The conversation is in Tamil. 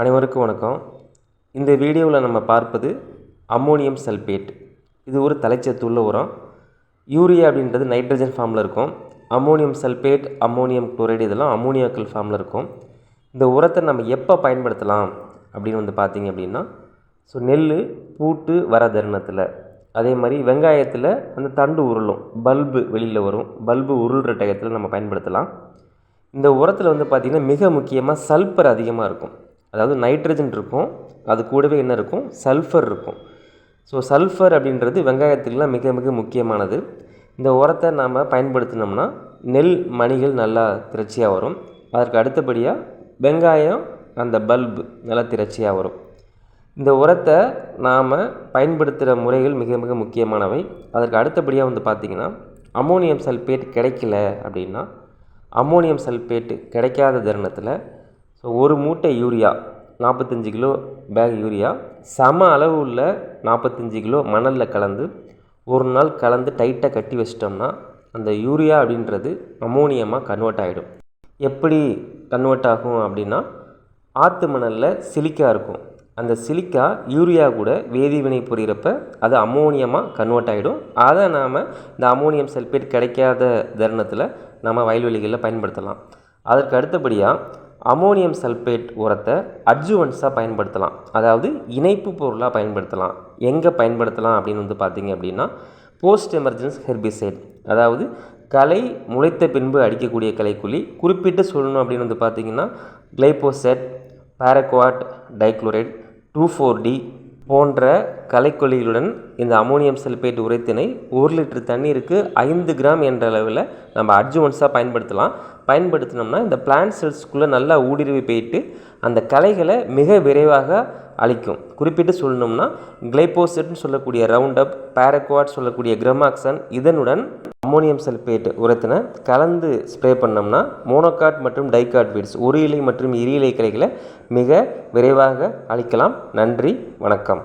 அனைவருக்கும் வணக்கம். இந்த வீடியோவில் நம்ம பார்ப்பது அம்மோனியம் சல்பேட். இது ஒரு தலைச்சத்துள்ள உரம். யூரியா அப்படின்றது நைட்ரஜன் ஃபார்மில் இருக்கும். அம்மோனியம் சல்பேட் அம்மோனியம் குளோரைடு இதெல்லாம் அம்மோனியாக்கள் ஃபார்மில் இருக்கும். இந்த உரத்தை நம்ம எப்போ பயன்படுத்தலாம் அப்படின்னு வந்து பார்த்திங்க அப்படின்னா ஸோ நெல் பூட்டு வர தருணத்தில். அதே மாதிரி வெங்காயத்தில் அந்த தண்டு உருளும். பல்பு வெளியில் வரும். பல்பு உருள்ற டயத்தில் நம்ம பயன்படுத்தலாம். இந்த உரத்தில் வந்து பார்த்திங்கன்னா மிக முக்கியமாக சல்பர் அதிகமாக இருக்கும். அதாவது நைட்ரஜன் இருக்கும் அது கூடவே என்ன இருக்கும்? சல்ஃபர் இருக்கும். ஸோ சல்ஃபர் அப்படின்றது வெங்காயத்துக்குலாம் மிக மிக முக்கியமானது. இந்த உரத்தை நாம் பயன்படுத்தினோம்னா நெல் மணிகள் நல்லா திரட்சியாக வரும். அதற்கு அடுத்தபடியாக வெங்காயம் அந்த பல்பு நல்லா திரட்சியாக வரும். இந்த உரத்தை நாம் பயன்படுத்துகிற முறைகள் மிக மிக முக்கியமானவை. அதற்கு அடுத்தபடியாக வந்து பார்த்திங்கன்னா அம்மோனியம் சல்பேட் கிடைக்கல அப்படின்னா அம்மோனியம் சல்பேட்டு கிடைக்காத தருணத்தில் ஸோ ஒரு மூட்டை யூரியா நாற்பத்தஞ்சு கிலோ பேக் யூரியா சம அளவு உள்ள நாற்பத்தஞ்சு கிலோ மணலில் கலந்து ஒரு நாள் கலந்து டைட்டாக கட்டி வச்சிட்டோம்னா அந்த யூரியா அப்படின்றது அம்மோனியமாக கன்வெர்ட் ஆகிடும் எப்படி கன்வெர்ட் ஆகும் அப்படின்னா ஆற்று மணலில் சிலிக்கா இருக்கும். அந்த சிலிக்கா யூரியா கூட வேதிவினை புரிகிறப்ப அது அம்மோனியமாக கன்வெர்ட் ஆகிடும் அதை நாம் இந்த அம்மோனியம் சல்பேட் கிடைக்காத தருணத்தில் நம்ம வயல்வெளிகளில் பயன்படுத்தலாம். அதற்கு அடுத்தபடியாக அமோனியம் சல்பேட் உரத்தை அட்ஜுவன்ஸாக பயன்படுத்தலாம். அதாவது இணைப்பு பொருளாக பயன்படுத்தலாம். எங்கே பயன்படுத்தலாம் அப்படின்னு வந்து பார்த்திங்க அப்படின்னா போஸ்ட் எமர்ஜென்ஸ் ஹெர்பிசைட் அதாவது களை முளைத்த பின்பு அடிக்கக்கூடிய களைக்குழி குறிப்பிட்டு சொல்லணும் அப்படின்னு வந்து பார்த்திங்கன்னா glyphosate paraquat dichloride two four D போன்ற களைக்கொல்லிகளுடன் இந்த அமோனியம் சல்பேட் உரைத்தினை ஒரு லிட்டர் தண்ணீருக்கு ஐந்து கிராம் என்ற அளவில் நம்ம அட்ஜுவன்ஸாக பயன்படுத்தலாம். பயன்படுத்தினோம்னா இந்த பிளான்ட் செல்ஸ்க்குள்ளே நல்லா ஊடுருவி போயிட்டு அந்த கலைகளை மிக விரைவாக அழிக்கும். குறிப்பிட்டு சொல்லணும்னா கிளைபோசெட்னு சொல்லக்கூடிய ரவுண்டப் பேரக்வாட் சொல்லக்கூடிய கிரமாக்சன் இதனுடன் அம்மோனியம் சல்பேட் உரத்தினை கலந்து ஸ்ப்ரே பண்ணோம்னா மோனோகாட் மற்றும் டைகாட் வீட்ஸ் ஒரு இலை மற்றும் இரு இலை கிளைகளை மிக விரைவாக அழிக்கலாம். நன்றி வணக்கம்.